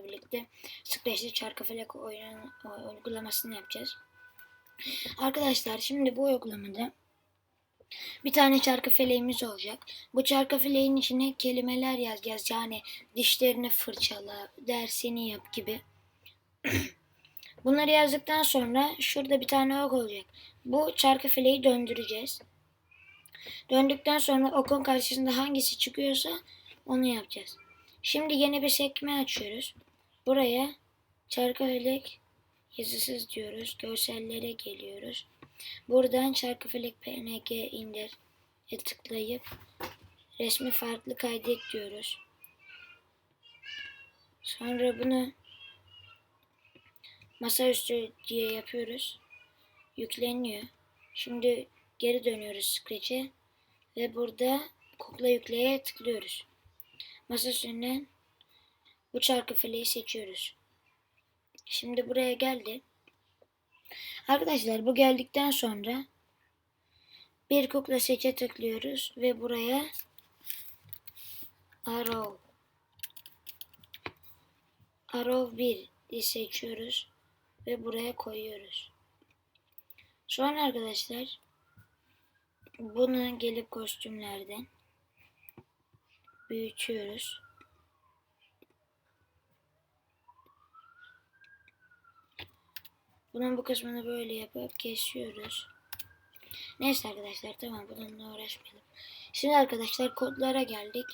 Onlarla birlikte Scratch'te çarkıfelek oyunu uygulamasını yapacağız. Arkadaşlar şimdi bu uygulamada bir tane çarkı feleğimiz olacak. Bu çarkı feleğin içine kelimeler yazacağız. Yani dişlerini fırçala, dersini yap gibi. Bunları yazdıktan sonra şurada bir tane ok olacak. Bu çarkı feleği döndüreceğiz. Döndükten sonra okun karşısında hangisi çıkıyorsa onu yapacağız. Şimdi yeni bir sekme açıyoruz. Buraya çarkı felek yazısız diyoruz. Görsellere geliyoruz. Buradan çarkıfelek png indir e tıklayıp resmi farklı kaydet diyoruz. Sonra bunu masaüstü diye yapıyoruz. Yükleniyor. Şimdi geri dönüyoruz Scratch'e ve burada kukla yükleye tıklıyoruz. Masa üstünden bu çarkıfeleyi seçiyoruz. Şimdi buraya geldi. Arkadaşlar bu geldikten sonra bir kukla seçe tıklıyoruz ve buraya arrow arrow 1 seçiyoruz ve buraya koyuyoruz. Sonra arkadaşlar bunu gelip kostümlerden büyütüyoruz. Bunun bu kısmını böyle yapıp kesiyoruz. Neyse arkadaşlar tamam bununla uğraşmayalım. Şimdi arkadaşlar kodlara geldik.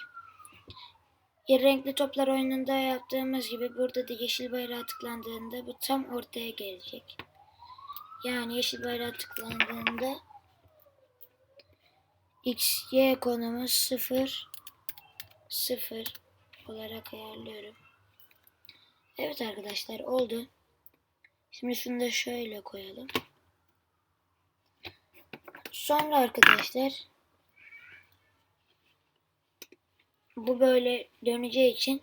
Renkli toplar oyununda yaptığımız gibi burada da yeşil bayrağı tıklandığında bu tam ortaya gelecek. Yani yeşil bayrağı tıklandığında x, y konumu 0 0 olarak ayarlıyorum. Evet arkadaşlar oldu. Şimdi şunu da şöyle koyalım. Sonra arkadaşlar bu böyle döneceği için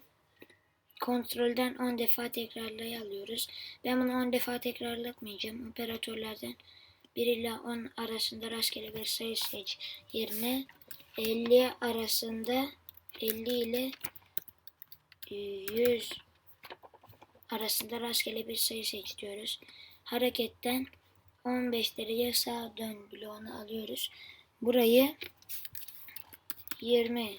kontrolden 10 defa tekrarlaya alıyoruz. Ben bunu 10 defa tekrarlatmayacağım. Operatörlerden 1 ile 10 arasında rastgele bir sayı seç yerine 50 arasında 50 ile 100 arasında rastgele bir sayı seç diyoruz. Hareketten 15 derece sağa dön bloğunu alıyoruz. Burayı 20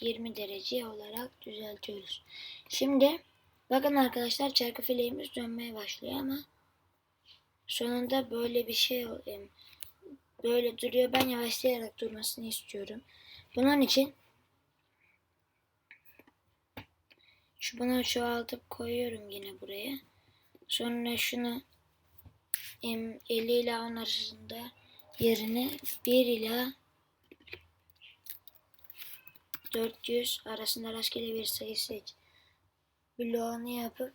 20 derece olarak düzeltiyoruz. Şimdi bakın arkadaşlar çarkı fileğimiz dönmeye başlıyor ama sonunda böyle bir şey böyle duruyor. Ben yavaşlayarak durmasını istiyorum. Bunun için Şu bunu çoğaltıp koyuyorum yine buraya. Sonra şunu 50 ile 10 arasında yerine 1 ile 400 arasında rastgele bir sayı seç. Bloğunu yapıp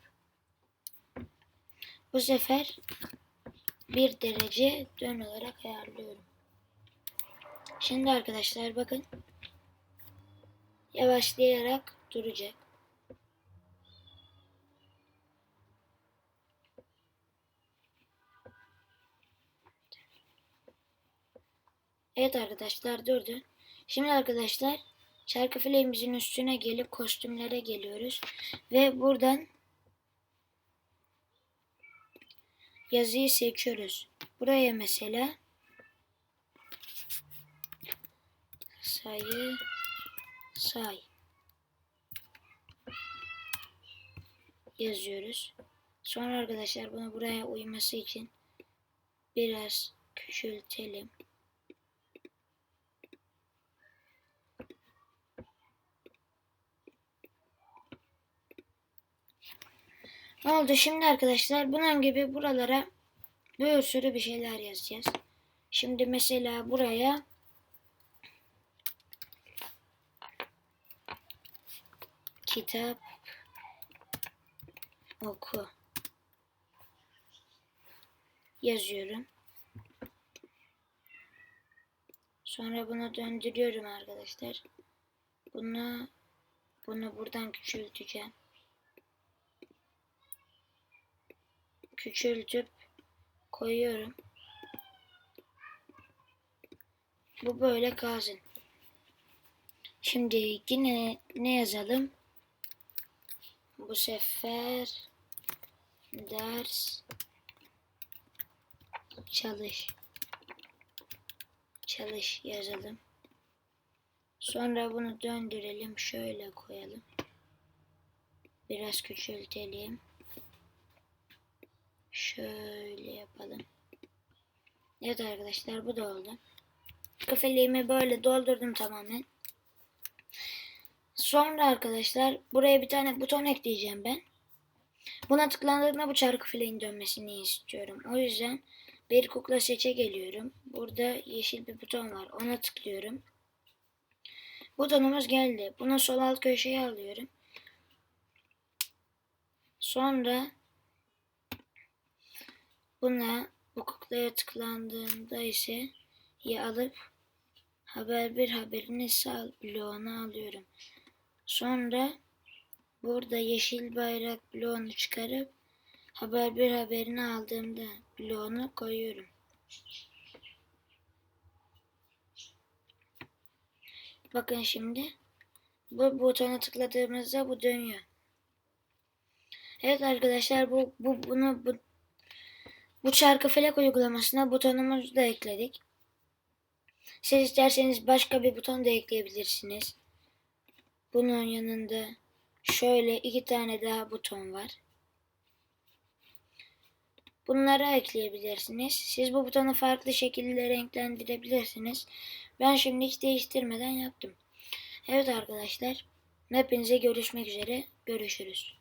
bu sefer 1 derece dön olarak ayarlıyorum. Şimdi arkadaşlar bakın yavaşlayarak duracak. Evet arkadaşlar durdu. Şimdi arkadaşlar şarkı fileğimizin üstüne gelip kostümlere geliyoruz. Ve buradan yazıyı seçiyoruz. Buraya mesela sayı say yazıyoruz. Sonra arkadaşlar bunu buraya uyması için biraz küçültelim. Ne oldu şimdi arkadaşlar? Bunun gibi buralara bir sürü bir şeyler yazacağız. Şimdi mesela buraya kitap oku yazıyorum. Sonra bunu döndürüyorum arkadaşlar. Bunu bunu buradan küçülteceğim. Küçültüp koyuyorum. Bu böyle kalsın. Şimdi yine ne yazalım? Bu sefer ders çalış. Çalış yazalım. Sonra bunu döndürelim. Şöyle koyalım. Biraz küçültelim. Şöyle yapalım. Evet arkadaşlar bu da oldu. Kafeliğimi böyle doldurdum tamamen. Sonra arkadaşlar buraya bir tane buton ekleyeceğim ben. Buna tıklandığında bu çarkı fileğin dönmesini istiyorum. O yüzden bir kukla seçe geliyorum. Burada yeşil bir buton var. Ona tıklıyorum. Butonumuz geldi. Bunu sol alt köşeye alıyorum. Sonra buna bu kuklaya tıklandığında ise ya alıp haber bir haberini sal bloğuna alıyorum. Sonra burada yeşil bayrak bloğunu çıkarıp haber bir haberini aldığımda bloğunu koyuyorum. Bakın şimdi bu butona tıkladığımızda bu dönüyor. Evet arkadaşlar bu, bu bunu bu, bu çarkı felek uygulamasına butonumuzu da ekledik. Siz isterseniz başka bir buton da ekleyebilirsiniz. Bunun yanında şöyle iki tane daha buton var. Bunları ekleyebilirsiniz. Siz bu butonu farklı şekilde renklendirebilirsiniz. Ben şimdi hiç değiştirmeden yaptım. Evet arkadaşlar. Hepinize görüşmek üzere. Görüşürüz.